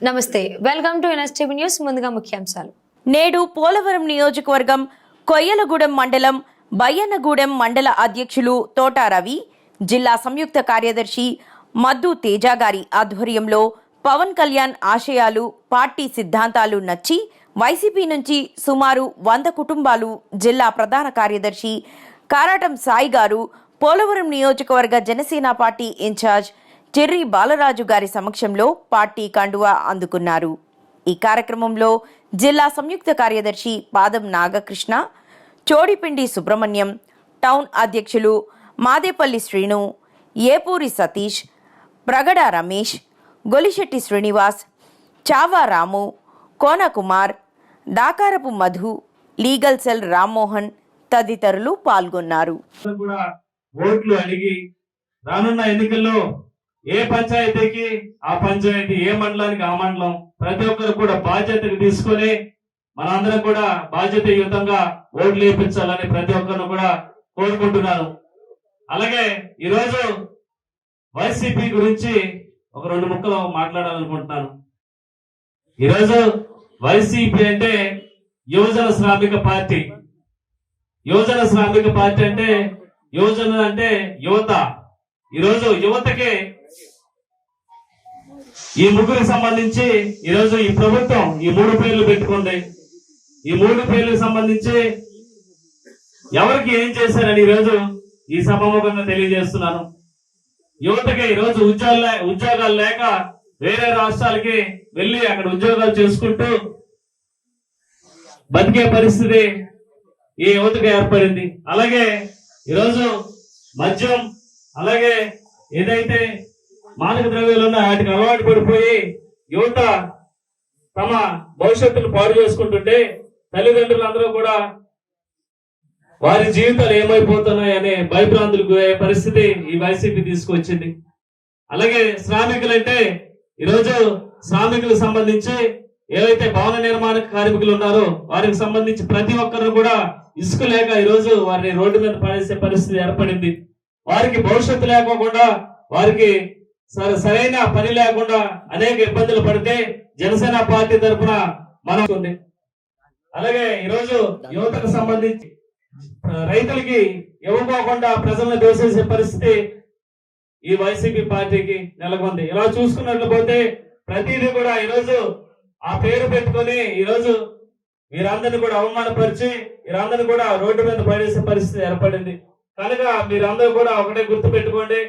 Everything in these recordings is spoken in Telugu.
నమస్తే వెల్కమ్ టు ఎన్ఎస్టీవీ న్యూస్ ముందుగా ముఖ్యాంశాలు. నేడు పోలవరం నియోజకవర్గం కొయ్యలగూడెం మండలం బయ్యన్నగూడెం మండల అధ్యక్షులు తోటారవి జిల్లా సంయుక్త కార్యదర్శి మద్దు తేజ గారి ఆధ్వర్యంలో పవన్ కళ్యాణ్ ఆశయాలు పార్టీ సిద్ధాంతాలు నచ్చి వైసీపీ నుంచి సుమారు వంద కుటుంబాలు జిల్లా ప్రధాన కార్యదర్శి కారాటం సాయి గారు పోలవరం నియోజకవర్గ జనసేన పార్టీ ఇన్ఛార్జ్ చెర్రి బాలరాజు గారి సమక్షంలో పార్టీ కండువా అందుకున్నారు. ఈ కార్యక్రమంలో జిల్లా సంయుక్త కార్యదర్శి పాదం నాగకృష్ణ చోడిపిండి సుబ్రహ్మణ్యం టౌన్ అధ్యక్షులు మాదేపల్లి శ్రీను ఏపూరి సతీష్ ప్రగడ రమేష్ గొలిశెట్టి శ్రీనివాస్ చావా రాము కోనకుమార్ దాకారపు మధు లీగల్ సెల్ రామ్మోహన్ తదితరులు పాల్గొన్నారు. కూడా ఓట్లు అడిగి రానున్న ఎన్నికల్లో ఏ పంచాయతీకి ఆ పంచాయతీ ఏ మండలానికి ఆ మండలం ప్రతి ఒక్కరు కూడా బాధ్యతను తీసుకొని మనందరం కూడా బాధ్యతయుతంగా ఓట్లు వేయించాలని ప్రతి ఒక్కరిని కూడా కోరుకుంటున్నాను అలాగే ఈరోజు వైసీపీ గురించి ఒక రెండు ముక్కలు మాట్లాడాలనుకుంటున్నాను. ఈరోజు వైసీపీ అంటే యువజన శ్రామిక పార్టీ. యువజన శ్రామిక పార్టీ అంటే యువజన అంటే యువత. ఈరోజు యువతకి ఈ ముగ్గురికి సంబంధించి ఈరోజు ఈ ప్రభుత్వం ఈ మూడు పేర్లు పెట్టుకుంది. ఈ మూడు పేర్లకు సంబంధించి ఎవరికి ఏం చేశారని ఈరోజు ఈ సభముఖంగా తెలియజేస్తున్నాను. యువతకి ఈరోజు ఉద్యోగాలు ఉద్యోగాలు లేక వేరే రాష్ట్రాలకి వెళ్ళి అక్కడ ఉద్యోగాలు చేసుకుంటూ బతికే పరిస్థితి ఈ యువతకు ఏర్పడింది. అలాగే ఈరోజు మద్యం అలాగే ఏదైతే మానక ద్రవ్యాలు ఉన్న వాటికి అలవాటు పడిపోయి యువత తమ భవిష్యత్తును పాడు చేసుకుంటుంటే తల్లిదండ్రులందరూ కూడా వారి జీవితాలు ఏమైపోతున్నాయి అనే భయభ్రాంతులకు పరిస్థితి ఈ వైసీపీ తీసుకొచ్చింది అలాగే శ్రామికులంటే ఈరోజు శ్రామికులకు సంబంధించి ఏవైతే భవన నిర్మాణ కార్మికులు ఉన్నారో వారికి సంబంధించి ప్రతి ఒక్కరు కూడా ఇసుక లేక ఈరోజు వారిని రోడ్డు మీద పడేసే పరిస్థితి ఏర్పడింది. వారికి భవిష్యత్తు లేకోకుండా వారికి సరే సరైన పని లేకుండా అనేక ఇబ్బందులు పడితే జనసేన పార్టీ తరఫున మనం అలాగే ఈరోజు యువతకు సంబంధించి రైతులకి ఇవ్వకోకుండా ప్రజలను దోషేసే పరిస్థితి ఈ వైసీపీ పార్టీకి నెలకొంది. ఇలా చూసుకున్నట్లు పోతే ప్రతిదీ కూడా ఈరోజు ఆ పేరు పెట్టుకొని ఈరోజు మీరందరిని కూడా అవమానపరిచి మీరందరిని కూడా రోడ్డు మీద పడేసే పరిస్థితి ఏర్పడింది. కనుక మీరందరూ కూడా ఒకటే గుర్తు పెట్టుకోండి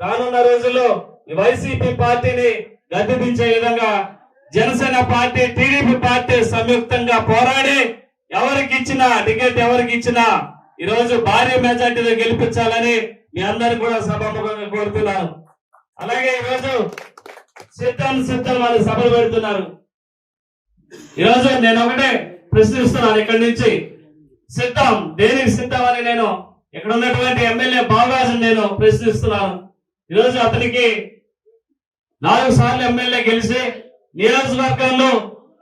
రానున్న రోజుల్లో వైసీపీ పార్టీని గద్దెదించే విధంగా జనసేన పార్టీ టీడీపీ పార్టీ సంయుక్తంగా పోరాడి ఎవరికి ఇచ్చినా టికెట్ ఎవరికి ఇచ్చినా ఈరోజు భారీ మెజార్టీతో గెలిపించాలని మీ అందరు కూడా సభాముఖంగా కోరుతున్నాను అలాగే ఈ రోజు సిద్ధం సిద్ధం వాళ్ళు సభలు పెడుతున్నారు. ఈరోజు నేను ఒకటే ప్రశ్నిస్తున్నాను ఇక్కడి నుంచి. సిద్ధం దేనికి సిద్ధం అని నేను ఇక్కడ ఉన్నటువంటి ఎమ్మెల్యే బాబురాజు నేను ప్రశ్నిస్తున్నాను. ఈరోజు అతనికి నాలుగు సార్లు ఎమ్మెల్యే గెలిచి నియోజకవర్గంలో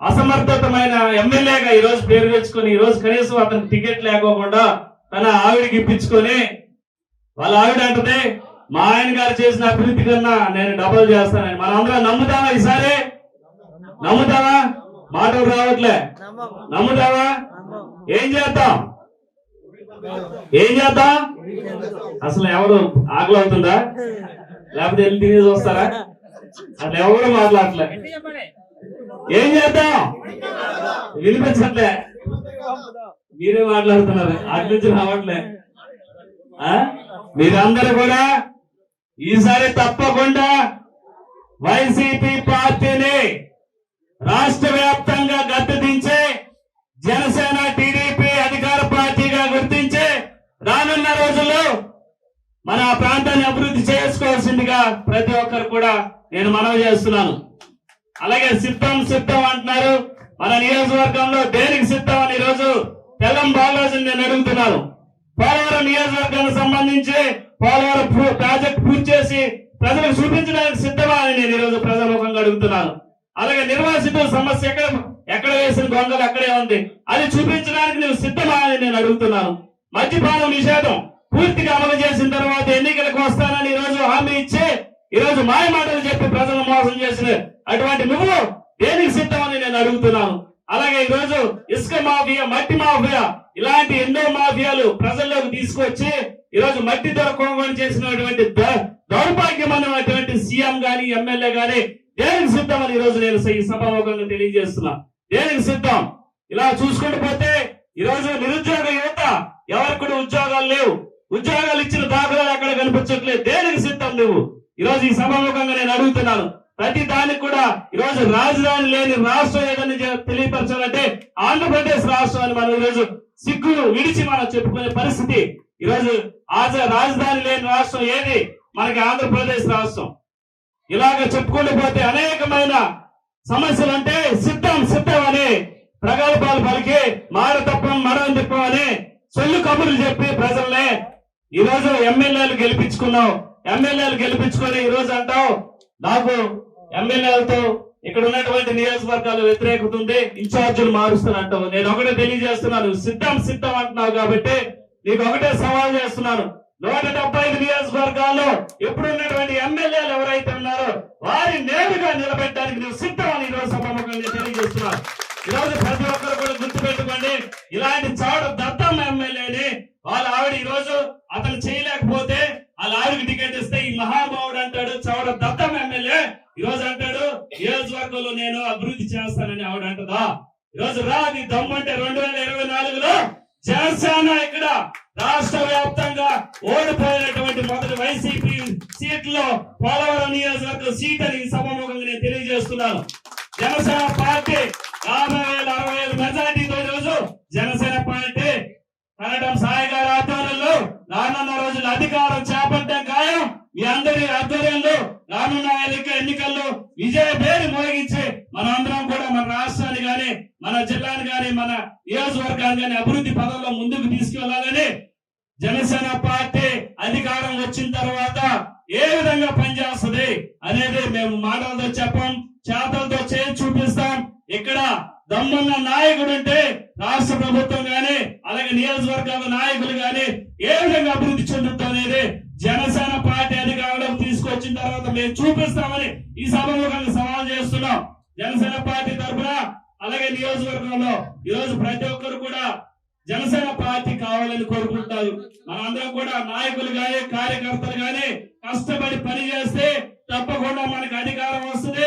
అసమర్థతమైన ఎమ్మెల్యేగా ఈ రోజు పేరు తెచ్చుకొని ఈ రోజు కనీసం అతనికి టికెట్ లేకోకుండా తన ఆవిడికి ఇప్పించుకొని వాళ్ళ ఆవిడ అంటది మా ఆయన గారు చేసిన అభివృద్ధి కన్నా నేను డబల్ చేస్తానని. మనం అందరం నమ్ముతావా ఈసారి? నమ్ముతావా? మాటలు రావట్లే. నమ్ముతావా? ఏం చేద్దాం? ఏం చేద్దాం? అసలు ఎవరు ఆకలి అవుతుందా? లేకపోతే వెళ్ళి తినేసి వస్తారా? అది ఎవరు మాట్లాడలే? ఏం చేద్దాం? వినిపించట్లే. మీరే మాట్లాడుతున్నారు. అటు నుంచి రావట్లే. మీరందరూ కూడా ఈసారి తప్పకుండా వైసీపీ పార్టీని రాష్ట్ర వ్యాప్తంగా గద్దెదించే జనసేన టీడీపీ అధికార పార్టీగా గుర్తించి రానున్న రోజుల్లో మన ప్రాంతాన్ని అభివృద్ధి చేసుకోవాల్సిందిగా ప్రతి ఒక్కరు కూడా నేను మనవి చేస్తున్నాను. అలాగే సిద్ధం సిద్ధం అంటున్నారు. మన నియోజకవర్గంలో దేనికి సిద్ధం అని ఈరోజు తెల్లం బాలరాజు నేను అడుగుతున్నాను. పోలవరం నియోజకవర్గానికి సంబంధించి పోలవరం ప్రాజెక్ట్ పూర్తి చేసి ప్రజలకు చూపించడానికి సిద్ధమా అని నేను ఈరోజు ప్రజాముఖంగా అడుగుతున్నాను. అలాగే నిర్వాసితుల సమస్య ఎక్కడ ఎక్కడ వేసిన గొంగలు అక్కడే ఉంది. అది చూపించడానికి నువ్వు సిద్ధమా అని నేను అడుగుతున్నాను. మద్యపానం నిషేధం. పూర్తిగా అమలు చేసిన తర్వాత ఎన్నికలకు వస్తానని ఈ రోజు హామీ ఇచ్చి ఈ రోజు మాయ మాటలు చెప్పి ప్రజలను మోసం చేసిన అటువంటి నువ్వు దేనికి సిద్ధమని నేను అడుగుతున్నాను. అలాగే ఈ రోజు ఇసుక మాఫియా మట్టి మాఫియా ఇలాంటి ఎన్నో మాఫియాలు ప్రజల్లోకి తీసుకొచ్చి ఈ రోజు మట్టి ధర కొనుగోలు చేసినటువంటి దౌర్భాగ్యం దౌర్భాగ్యమైనటువంటి సీఎం గాని ఎమ్మెల్యే గాని దేనికి సిద్ధమని ఈ రోజు నేను ఈ సభాముఖంగా తెలియజేస్తున్నా. దేనికి సిద్ధం? ఇలా చూసుకుంటూ పోతే ఈ రోజు నిరుద్యోగ యువత ఎవరికి కూడా ఉద్యోగాలు లేవు. ఉద్యోగాలు ఇచ్చిన దాఖలాలు అక్కడ కనిపించట్లేదు? దేనికి సిద్ధం నువ్వు? ఈ రోజు ఈ సభాముఖంగా నేను అడుగుతున్నాను. ప్రతి దానికి కూడా ఈ రోజు రాజధాని లేని రాష్ట్రం ఏదని తెలియపరచాలంటే ఆంధ్రప్రదేశ్ రాష్ట్రాన్ని మనం ఈరోజు రోజు విడిచి మనం చెప్పుకునే పరిస్థితి. ఈ రోజు ఆజ రాజధాని లేని రాష్ట్రం ఏది? మనకి ఆంధ్రప్రదేశ్ రాష్ట్రం. ఇలాగ చెప్పుకుంటూ పోతే అనేకమైన సమస్యలు అంటే సిద్ధం సిద్ధం అని ప్రగల్భాలు పలికి మార తప్పం మరం తిప్పం అని సొల్లు కబుర్లు చెప్పి ప్రజల్ని ఈరోజు ఎమ్మెల్యేలు గెలిపించుకున్నావు. ఎమ్మెల్యేలు గెలిపించుకొని ఈరోజు అంటావు నాకు ఎమ్మెల్యేలతో ఇక్కడ ఉన్నటువంటి నియోజకవర్గాలు వ్యతిరేకత ఉంది ఇన్ఛార్జీలు మారుస్తానంటావు నేను ఒకటే తెలియజేస్తున్నాను సిద్ధం సిద్ధం అంటున్నావు కాబట్టి నీకు ఒకటే సవాల్ చేస్తున్నాను. నూట డెబ్బై ఐదు నియోజకవర్గాల్లో ఇప్పుడు ఉన్నటువంటి ఎమ్మెల్యేలు ఎవరైతే ఉన్నారో వారి నేరుగా నిలబెట్టడానికి నువ్వు సిద్ధం అని ఈరోజు సభాముఖంగా తెలియజేస్తున్నాను ఈ రోజు ప్రతి ఒక్కరు కూడా గుర్తుపెట్టుకోండి ఇలాంటి చాడు నేను అభివృద్ధి చేస్తానని ఆవిడ అంటదా? ఈరోజు రోజు రా నీ దమ్మంటే రెండు వేల ఇరవై నాలుగులో జనసేన ఇక్కడ రాష్ట్ర వ్యాప్తంగా ఓడిపోయినటువంటి మొదటి వైసీపీ సీట్లో పోలవరం నియోజకవర్గం సీట్ అని ఈ సభాముఖంగా నేను తెలియజేస్తున్నాను. జనసేన పార్టీ యాభై వేల అరవై వేల మెజార్టీతో ఈరోజు జనసేన పార్టీ కనడం సాయి గారి ఆధ్వర్యంలో రానున్న రోజులు అధికారం చేపట్టడం మీ అందరి ఆధ్వర్యంలో రానున్న ఎన్నిక ఎన్నికల్లో విజయ పేరు మోగించి మన అందరం కూడా మన రాష్ట్రాన్ని గాని మన జిల్లాని గాని మన నియోజకవర్గాన్ని గాని అభివృద్ధి పదంలో ముందుకు తీసుకెళ్ళాలని జనసేన పార్టీ అధికారం వచ్చిన తర్వాత ఏ విధంగా పనిచేస్తుంది అనేది మేము మాటలతో చెప్పం చేతలతో చేసి చూపిస్తాం. ఇక్కడ దమ్మున్న నాయకుడు ఉంటే రాష్ట్ర ప్రభుత్వం గాని అలాగే నియోజకవర్గాల నాయకులు గాని ఏ విధంగా అభివృద్ధి చెందుతుంది అనేది జనసేన పార్టీ అధికారంలో తీసుకొచ్చిన తర్వాత మేము చూపిస్తామని ఈ సభలో కలిసి సవాల్ చేస్తున్నాం. జనసేన పార్టీ తరఫున అలాగే నియోజకవర్గంలో ఈరోజు ప్రతి ఒక్కరు కూడా జనసేన పార్టీ కావాలని కోరుకుంటారు. మనందరం కూడా నాయకులు గాని కార్యకర్తలు గాని కష్టపడి పని చేస్తే తప్పకుండా మనకు అధికారం వస్తుంది.